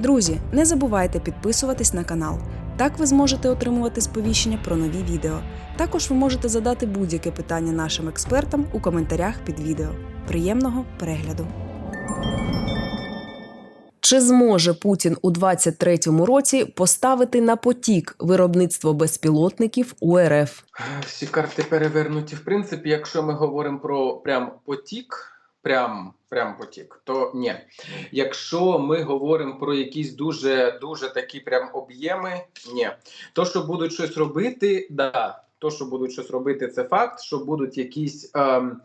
Друзі, не забувайте підписуватись на канал. Так ви зможете отримувати сповіщення про нові відео. Також ви можете задати будь-яке питання нашим експертам у коментарях під відео. Приємного перегляду! Чи зможе Путін у 23-му році поставити на потік виробництво безпілотників у РФ? Всі карти перевернуті. В принципі, якщо ми говоримо про прям потік, прям, прям потік, то ні. Якщо ми говоримо про якісь дуже дуже такі прям об'єми, ні. То, що будуть щось робити, да. То, що будуть щось робити, це факт. Що будуть якісь ем,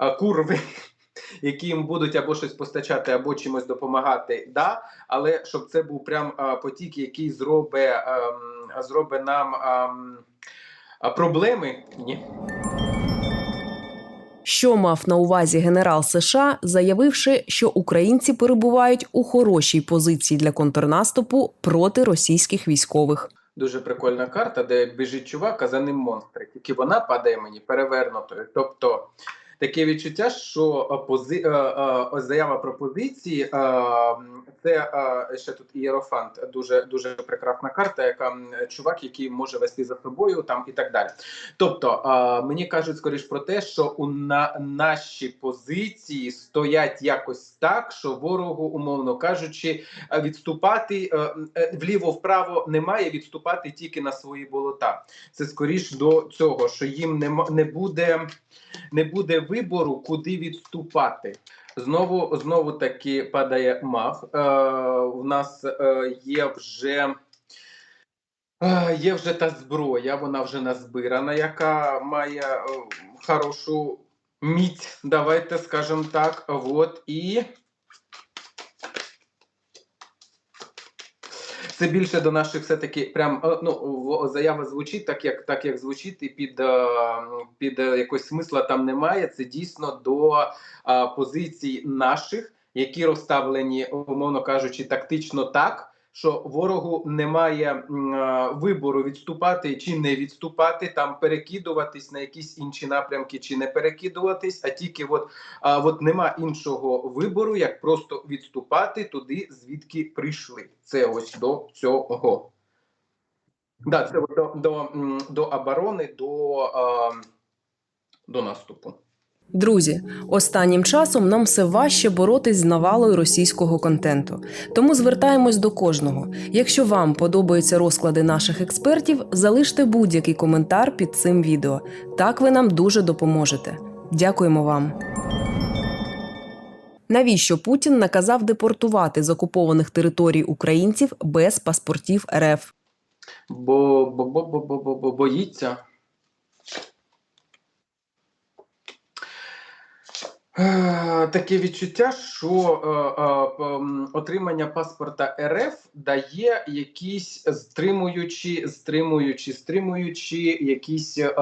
е, курви, які їм будуть або щось постачати, або чимось допомагати, да. Але щоб це був прям е, потік, який зробить, ем, зробить нам. Ем, а проблеми ні. Що мав на увазі генерал США, заявивши, що українці перебувають у хорошій позиції для контрнаступу проти російських військових? Дуже прикольна карта, де біжить чувак, а за ним монстри. Тільки вона падає мені перевернутою. Тобто таке відчуття, що пози... е, е, заява про позиції е, це ще тут ієрофант, дуже дуже прекрасна карта, яка чувак, який може вести за собою там і так далі. Тобто мені кажуть скоріш про те, що у на наші позиції стоять якось так, що ворогу, умовно кажучи, відступати е, вліво-вправо немає, відступати тільки на свої болота. Це скоріш до цього, що їм нема не буде не буде вибору, куди відступати. Знову знову таки падає маг. Е, у нас е, є вже. е, Є вже та зброя, вона вже назбирана, яка має е, хорошу міць, давайте скажемо так. От і це більше до наших все-таки прям е, ну заява звучить так, як так як звучить, і під, е, під е, якось смисла там немає. Це дійсно до позицій наших, які розставлені, умовно кажучи, тактично так. Що ворогу немає вибору відступати чи не відступати, там перекидуватись на якісь інші напрямки, чи не перекидуватись, а тільки от, от нема іншого вибору, як просто відступати туди, звідки прийшли. Це ось до цього. Да, це до, до, до оборони, до, до наступу. Друзі, останнім часом нам все важче боротись з навалою російського контенту. Тому звертаємось до кожного. Якщо вам подобаються розклади наших експертів, залиште будь-який коментар під цим відео. Так ви нам дуже допоможете. Дякуємо вам. Навіщо Путін наказав депортувати з окупованих територій українців без паспортів РФ? Бо, бо, бо, бо, бо, бо, бо боїться. Таке відчуття, що е, е, отримання паспорта РФ дає якісь стримуючі, стримуючі, стримуючі якісь е,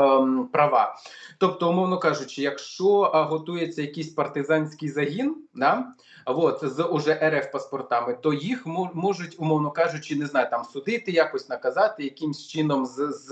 права. Тобто, умовно кажучи, якщо е, готується якийсь партизанський загін, да, от, з уже РФ паспортами, то їх мо- можуть, умовно кажучи, не знаю, там судити, якось наказати, якимсь чином з, з,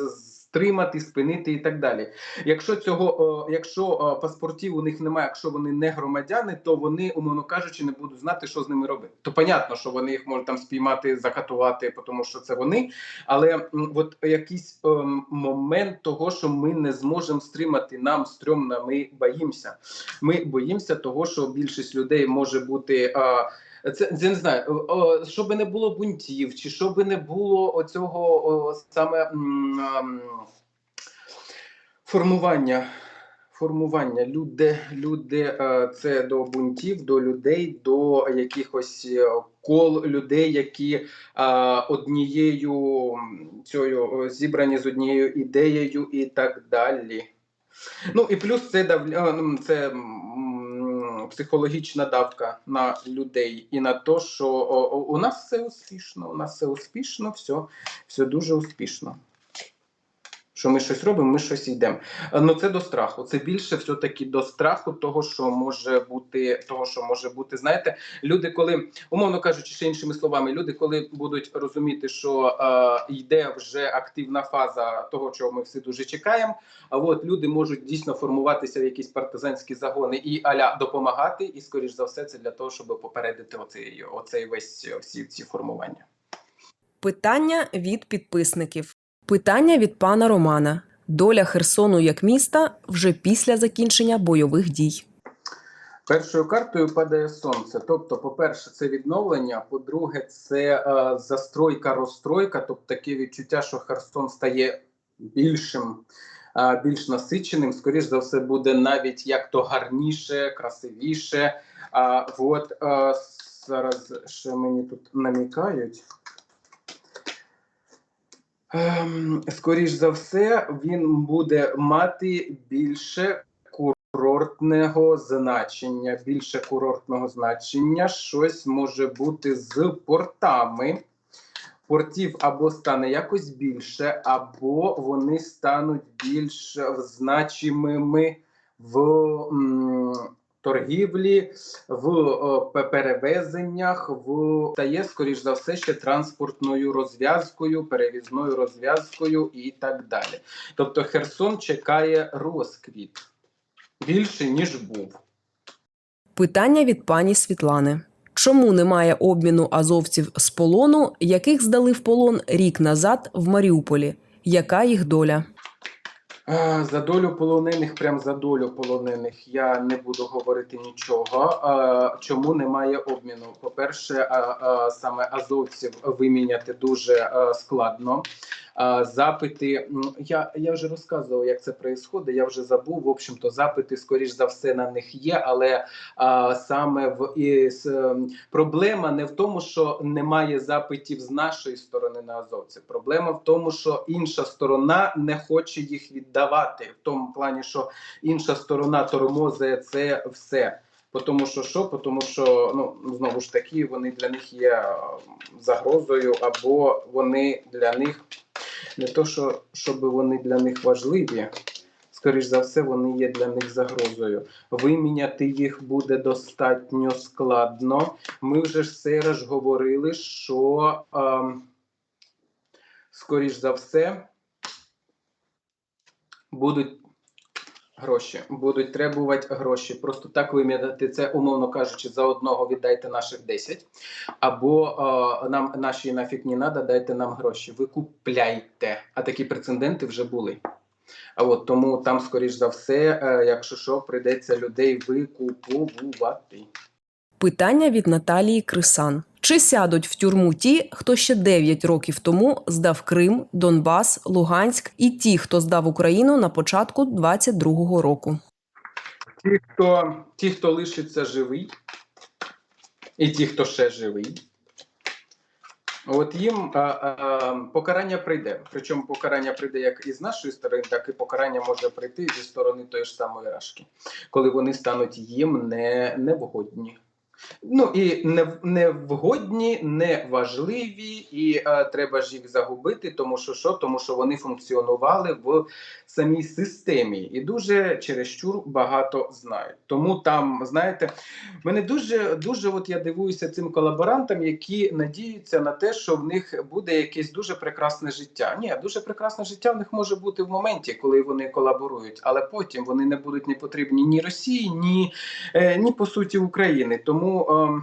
стримати, спинити і так далі. Якщо цього, е, якщо е, паспортів у них немає, якщо вони не громадяни, то вони, умовно кажучи, не будуть знати, що з ними робити. То понятно, що вони їх можуть там спіймати, закатувати, тому що це вони. Але от якийсь ем, момент того, що ми не зможемо стримати, нам стрьомно, ми боїмося. Ми боїмося того, що більшість людей може бути. е, це, це не знаю, щоб не було бунтів, чи щоб не було оцього о, саме м, формування. Формування люди, люди е, це до бунтів, до людей, до якихось е, кол людей, які е, однією цією зібрані з однією ідеєю, і так далі. Ну і плюс це ну, це психологічна давка на людей і на те, що у нас все успішно, у нас все успішно, все, все дуже успішно. Що ми щось робимо, ми щось йдемо. Е, Ну це до страху. Це більше все-таки до страху того, що може бути, того, що може бути. Знаєте, люди, коли умовно кажучи, ще іншими словами, люди, коли будуть розуміти, що е, йде вже активна фаза того, чого ми всі дуже чекаємо. А от люди можуть дійсно формуватися в якісь партизанські загони і аля допомагати. І скоріш за все, це для того, щоб попередити оцей, оцей весь всі ці формування. Питання від підписників. Питання від пана Романа. Доля Херсону як міста вже після закінчення бойових дій. Першою картою падає сонце. Тобто, по-перше, це відновлення. По-друге, це е, застройка, розстройка, тобто таке відчуття, що Херсон стає більшим, е, більш насиченим. Скоріш за все, буде навіть як то гарніше, красивіше. А от е, зараз ще мені тут намікають. Ем, скоріш за все, він буде мати більше курортного значення. Більше курортного значення щось може бути з портами. Портів або стане якось більше, або вони стануть більш значимими в торгівлі, в перевезеннях, в стає, скоріш за все, ще транспортною розв'язкою, перевізною розв'язкою і так далі. Тобто Херсон чекає розквіт більше, ніж був. Питання від пані Світлани. Чому немає обміну азовців з полону, яких здали в полон рік назад в Маріуполі? Яка їх доля? За долю полонених, прям за долю полонених, я не буду говорити нічого. Чому немає обміну? По-перше, саме азовців виміняти дуже складно. Запити, я, я вже розказував, як це відбувається, я вже забув. В общем-то, запити, скоріш за все, на них є, але е, саме в і, с, ем, проблема не в тому, що немає запитів з нашої сторони на азовців. Проблема в тому, що інша сторона не хоче їх віддавати, в тому плані, що інша сторона тормозує це все. Тому що що? Тому що ну знову ж таки вони для них є е, загрозою, або вони для них не то, що щоб вони для них важливі. Скоріш за все, вони є для них загрозою. Виміняти їх буде достатньо складно. Ми вже ж все ж говорили, що ем, скоріш за все будуть гроші, будуть требувати гроші. Просто так виміняти це, умовно кажучи, за одного віддайте наших 10, або е, нам наші нафіг не надо, дайте нам гроші. Ви купляйте. А такі прецеденти вже були. А от тому там, скоріш за все, е, якщо що, прийдеться людей викуповувати. Питання від Наталії Крисан. Чи сядуть в тюрму ті, хто ще 9 років тому здав Крим, Донбас, Луганськ, і ті, хто здав Україну на початку 22-го року? Ті, хто, ті, хто лишиться живий, і ті, хто ще живий, от їм а, а, покарання прийде. Причому покарання прийде як із нашої сторони, так і покарання може прийти зі сторони тої ж самої Рашки, коли вони стануть їм не, невгодні. Ну і не, невгодні, неважливі, і е, треба ж їх загубити, тому що що? Тому що вони функціонували в самій системі і дуже чересчур багато знають. Тому там, знаєте, мене дуже дуже от я дивуюся цим колаборантам, які надіються на те, що в них буде якесь дуже прекрасне життя. Ні, дуже прекрасне життя в них може бути в моменті, коли вони колаборують, але потім вони не будуть не потрібні ні Росії, ні, е, ні по суті України. Тому. Е,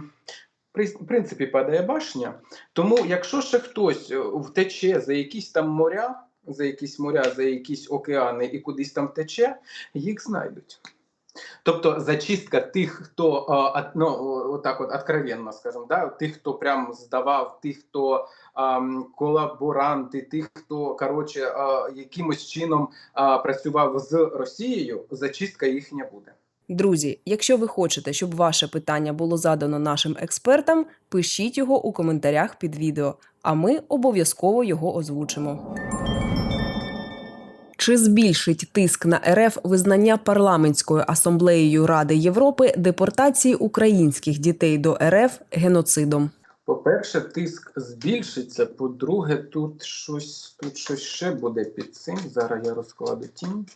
в принципі падає башня. Тому, якщо ще хтось е, втече за якісь там моря, за якісь моря, за якісь океани і кудись там тече, їх знайдуть. Тобто зачистка тих, хто а, от, ну, отак от откровенно, скажімо, да, тих, хто прям здавав, тих, хто ам, колаборанти, тих, хто коротше, а, якимось чином а, працював з Росією, зачистка їхня буде. Друзі, якщо ви хочете, щоб ваше питання було задано нашим експертам, пишіть його у коментарях під відео, а ми обов'язково його озвучимо. Чи збільшить тиск на РФ визнання парламентською асамблеєю Ради Європи депортації українських дітей до РФ геноцидом? По-перше, тиск збільшиться. По-друге, тут щось, тут щось ще буде під цим. Зараз я розкладу тінь.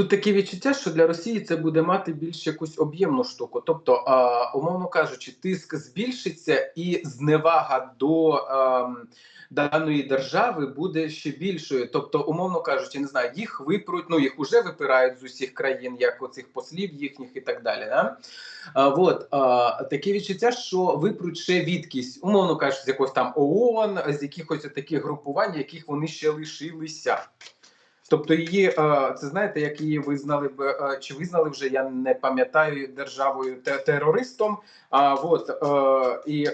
Тут таке відчуття, що для Росії це буде мати більш якусь об'ємну штуку. Тобто, а, умовно кажучи, тиск збільшиться і зневага до ем, даної держави буде ще більшою. Тобто, умовно кажучи, не знаю, їх випруть, ну їх уже випирають з усіх країн, як оцих послів їхніх і так далі. Да? А, вот, а, таке відчуття, що випруть ще відкись, умовно кажучи, з якогось там ООН, з якихось таких групувань, яких вони ще лишилися. Тобто її е, це знаєте, як її визнали б е, чи визнали вже, я не пам'ятаю державою терористом. А от е, і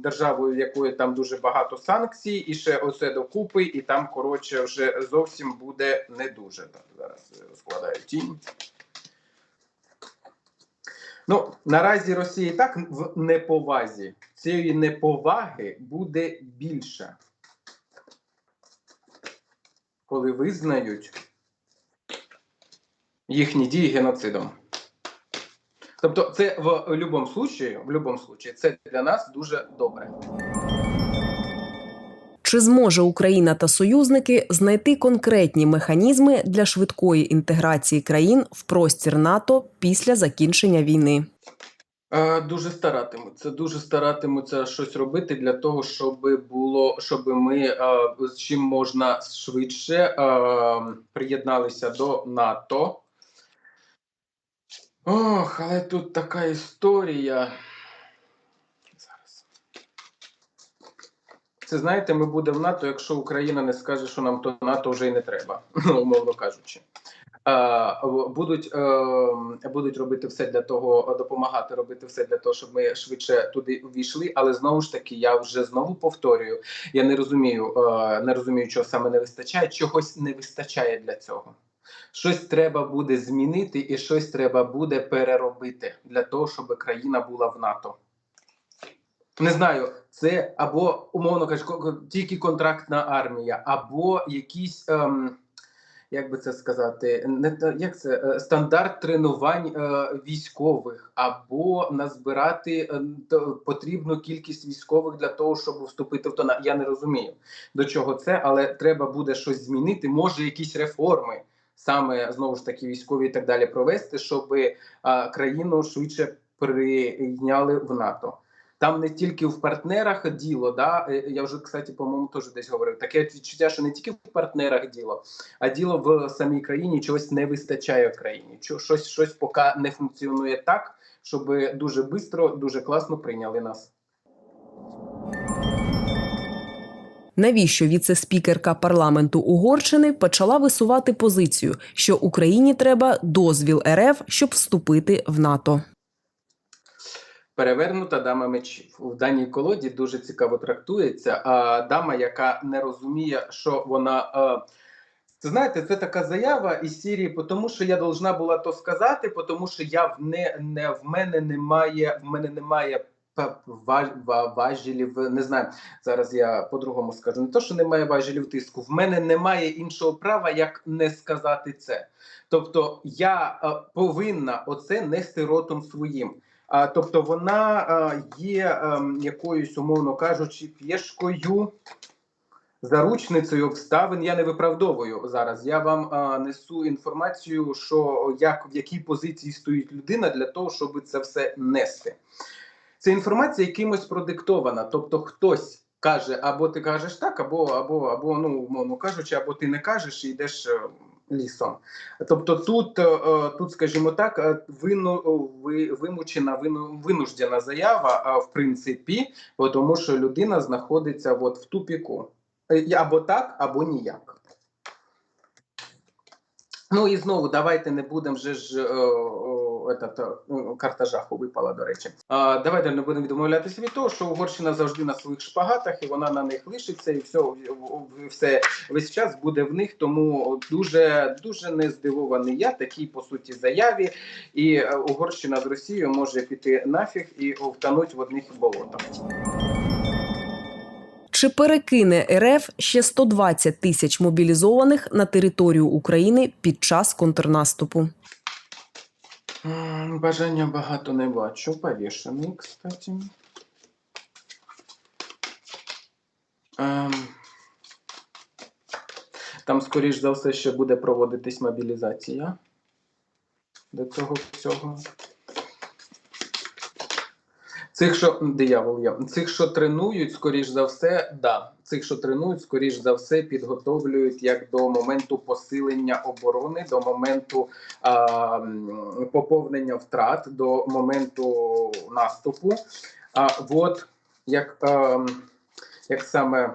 державою, якої там дуже багато санкцій, і ще оце докупи, і там коротше вже зовсім буде не дуже. Зараз складаю тінь. Ну наразі Росія і так в неповазі. Цієї неповаги буде більше коли визнають їхні дії геноцидом. Тобто, це в будь-якому случаї, в будь-якому случаї, це для нас дуже добре. Чи зможе Україна та союзники знайти конкретні механізми для швидкої інтеграції країн в простір НАТО після закінчення війни? Е, Дуже старатимуться, дуже старатимуться щось робити для того, щоб було, щоб ми е, з чим можна швидше е, приєдналися до НАТО. Ох, але тут така історія. Зараз. Це знаєте, ми будемо в НАТО, якщо Україна не скаже, що нам то НАТО вже й не треба, умовно кажучи. Е, будуть, е, будуть робити все для того, допомагати робити все для того, щоб ми швидше туди увійшли. Але знову ж таки, я вже знову повторюю: я не розумію, е, не розумію, чого саме не вистачає. Чогось не вистачає для цього. Щось треба буде змінити, і щось треба буде переробити для того, щоб країна була в НАТО. Не знаю, це або умовно кажучи, тільки контрактна армія, або якісь. Ем, як би це сказати, не як це е, стандарт тренувань е, військових, або назбирати е, потрібну кількість військових для того, щоб вступити в тона? я не розумію до чого це, але треба буде щось змінити. Може, якісь реформи, саме знову ж таки військові і так далі, провести, щоб е, країну швидше прийняли в НАТО. Там не тільки в партнерах діло, да е, я вже кстати, по-моєму, теж десь говорив. Таке відчуття, що не тільки в партнерах діло, а діло в самій країні чогось не вистачає країні. Щось, щось поки не функціонує так, щоб дуже швидко, дуже класно прийняли нас. Навіщо віце-спікерка парламенту Угорщини почала висувати позицію, що Україні треба дозвіл РФ, щоб вступити в НАТО? Перевернута дама мечів в даній колоді дуже цікаво трактується. А дама, яка не розуміє, що вона. е, Це знаєте, це така заява із Сірії, тому що я должна була то сказати, тому що я в не, не в мене немає, в мене немає важелів. Не знаю. Зараз я по-другому скажу. Не то, що немає важелів тиску. В мене немає іншого права, як не сказати це. Тобто я е, повинна оце нести ротом своїм. А, тобто вона є ем, якоюсь, умовно кажучи, п'єшкою, заручницею обставин. Я не виправдовую зараз. Я вам несу інформацію, що як в якій позиції стоїть людина для того, щоб це все нести. Це інформація якимось продиктована. Тобто, хтось каже, або ти кажеш так, або, або, або ну, умовно кажучи, або ти не кажеш і йдеш. Лісом, тобто тут, е, е, тут, скажімо так, е, вину ви вимучена вину винуждена заява, в принципі, тому що людина знаходиться от в тупіку або так, або ніяк. Ну і знову давайте не будемо вже ж о, этот, е, ну, карта жаху випала, до речі. А, давайте не будемо відмовлятися від того, що Угорщина завжди на своїх шпагатах, і вона на них лишиться, і все, все весь час буде в них. Тому дуже дуже не здивований я такій по суті заяві. І е, Угорщина з Росією може піти нафіг і втонуть в одних болотах. Чи перекине РФ ще 120 тисяч мобілізованих на територію України під час контрнаступу? Бажання багато не бачу. Повішений, кстати. Ем, Там, скоріш за все, ще буде проводитись мобілізація до цього всього. Цих, що диявол я Цих, що тренують, скоріш за все, да. Цих, що тренують, скоріш за все, підготовлюють як до моменту посилення оборони, до моменту а, поповнення втрат, до моменту наступу. А от як, а, як саме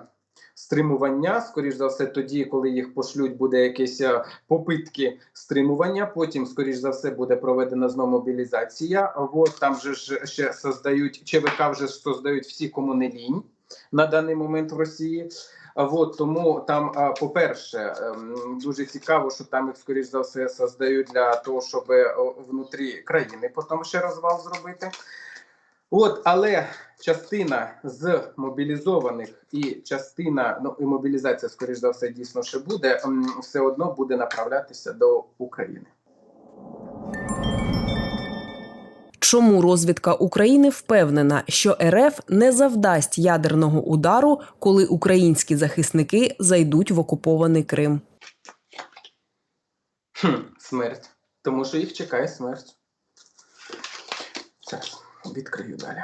стримування, скоріш за все, тоді, коли їх пошлють, буде якісь попитки стримування. Потім, скоріш за все, буде проведена знову мобілізація. От там же ж ще создають ЧВК вже создають всі, кому не лінь на даний момент в Росії. От тому там, по-перше, ем, дуже цікаво, що там їх скоріш за все создають для того, щоб внутрі країни потім ще розвал зробити. От, але частина з мобілізованих і частина, ну і мобілізація, скоріш за все, дійсно ще буде, все одно буде направлятися до України. Чому розвідка України впевнена, що РФ не завдасть ядерного удару, коли українські захисники зайдуть в окупований Крим? Хм, смерть. Тому що їх чекає смерть. Зараз відкрию далі.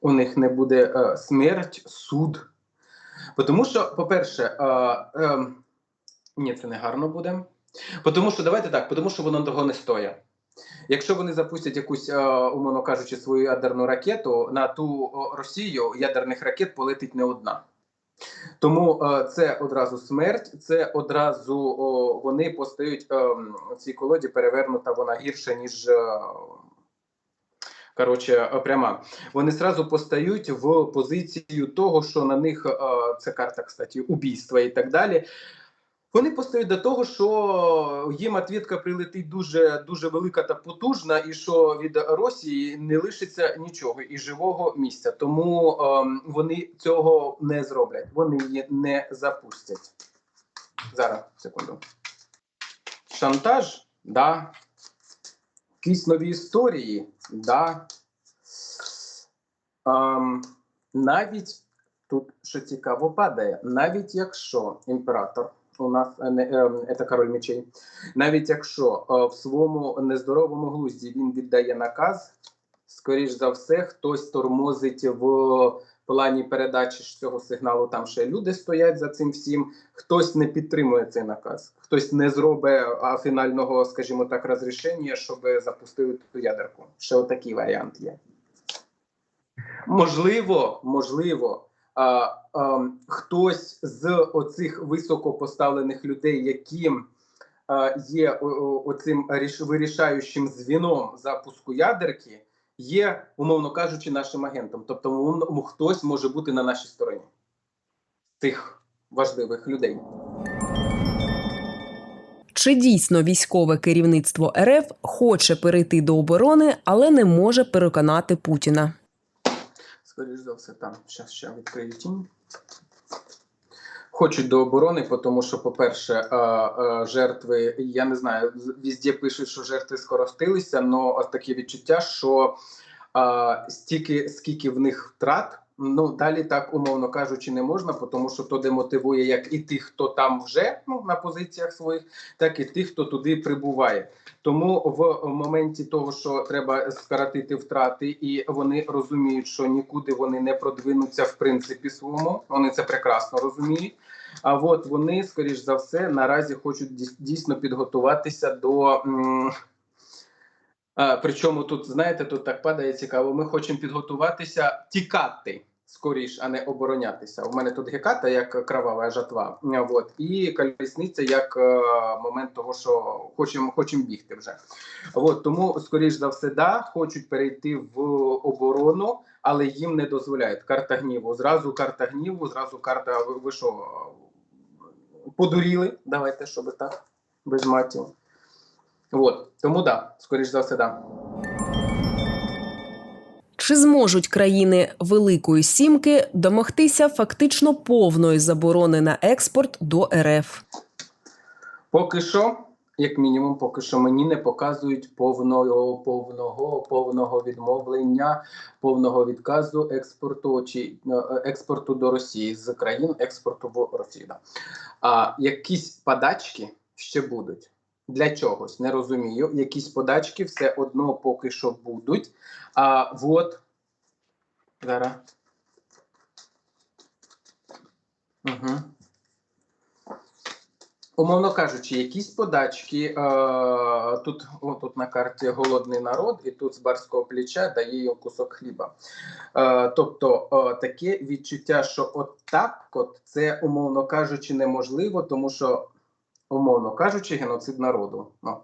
У них не буде е, смерть, суд. Тому що, по-перше, е, е, ні, це не гарно буде. Тому що, давайте так, тому що воно того не стоїть. Якщо вони запустять якусь, е, умовно кажучи, свою ядерну ракету, на ту Росію ядерних ракет полетить не одна. Тому е, це одразу смерть, це одразу вони постають е, в цій колоді перевернута вона гірше, ніж е, коротше, е, пряма. Вони зразу постають в позицію того, що на них е, це карта, кстати, убійства і так далі. Вони постають до того, що їм отвідка прилетить дуже дуже велика та потужна, і що від Росії не лишиться нічого і живого місця. Тому ем, вони цього не зроблять. Вони її не запустять. Зараз, секунду. Шантаж? Да. Якісь нові історії? Да. Ем, навіть тут що цікаво падає, навіть якщо імператор у нас е, не е, це король мечей, навіть якщо е, в своєму нездоровому глузді він віддає наказ, скоріш за все, хтось тормозить в плані передачі цього сигналу. Там ще люди стоять за цим всім. Хтось не підтримує цей наказ, хтось не зробить фінального, скажімо так, розрішення, щоб запустили ту ядерку. Ще отакий варіант є. Можливо, можливо, а, а, хтось з оцих високопоставлених людей, які а, є о- о- оцим вирішаючим звіном запуску ядерки, є, умовно кажучи, нашим агентом. Тобто, хтось може бути на нашій стороні тих важливих людей. Чи дійсно військове керівництво РФ хоче перейти до оборони, але не може переконати Путіна? Скоріш за все, там зараз ще відкрию тінь. Хочуть до оборони, тому що, по-перше, е, е, жертви, я не знаю, візді пишуть, що жертви скоростилися, але таке відчуття, що е, стільки, скільки в них втрат, ну далі так умовно кажучи, не можна, тому що то демотивує як і тих, хто там вже ну, на позиціях своїх, так і тих, хто туди прибуває. Тому в моменті того, що треба скоротити втрати, і вони розуміють, що нікуди вони не продвинуться в принципі своєму. Вони це прекрасно розуміють. А от вони, скоріш за все, наразі хочуть дійсно підготуватися до. причому тут, знаєте, тут так падає цікаво. Ми хочемо підготуватися тікати скоріш, а не оборонятися. У мене тут геката як кровава жатва. От, і колісниця як е, момент того, що хочемо хочемо бігти вже. От, тому, скоріш за все, да, хочуть перейти в оборону, але їм не дозволяють. Карта гніву. Зразу карта гніву, зразу карта. Ви, що, подуріли? Давайте, щоб так, без матів. От, тому да, скоріш за все, да. Чи зможуть країни Великої Сімки домогтися фактично повної заборони на експорт до РФ? Поки що Як мінімум, поки що мені не показують повного повного повного відмовлення, повного відказу експорту чи е, експорту до Росії з країн експорту в Росію. А якісь подачки ще будуть для чогось. Не розумію. Якісь подачки все одно поки що будуть. А от зараз. Угу. Умовно кажучи, якісь подачки е, тут, тут на карті голодний народ, і тут з барського плеча дає їм кусок хліба. Е, тобто е, таке відчуття, що от так, от це умовно кажучи, неможливо, тому що, умовно кажучи, геноцид народу. Ну,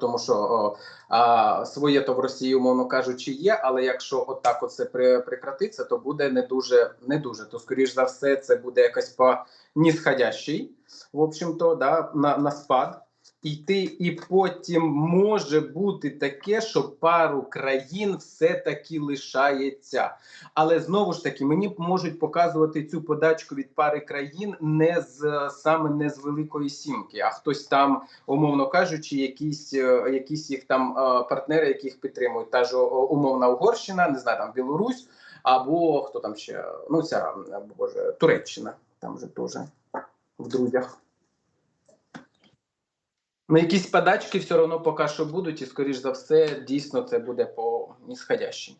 тому що о, а, своє то в Росії, умовно кажучи, є, але якщо отак от це при, прекратиться, то буде не дуже, не дуже. То, скоріш за все, це буде якась по нісходящий, в общем-то, да, на, на спад. Йти, і потім може бути таке, що пару країн все-таки лишається. Але знову ж таки, мені можуть показувати цю подачку від пари країн не з саме не з Великої Сімки, а хтось там, умовно кажучи, якісь, е, якісь їх там е, партнери, яких підтримують. Та ж умовна Угорщина, не знаю, там Білорусь, або хто там ще, ну ця боже, Туреччина, там же теж в друзях. Ну, якісь подачки все одно поки що будуть, і скоріш за все, дійсно це буде по нісходящій.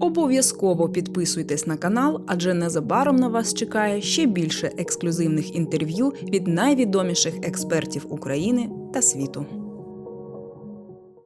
Обов'язково підписуйтесь на канал, адже незабаром на вас чекає ще більше ексклюзивних інтерв'ю від найвідоміших експертів України та світу.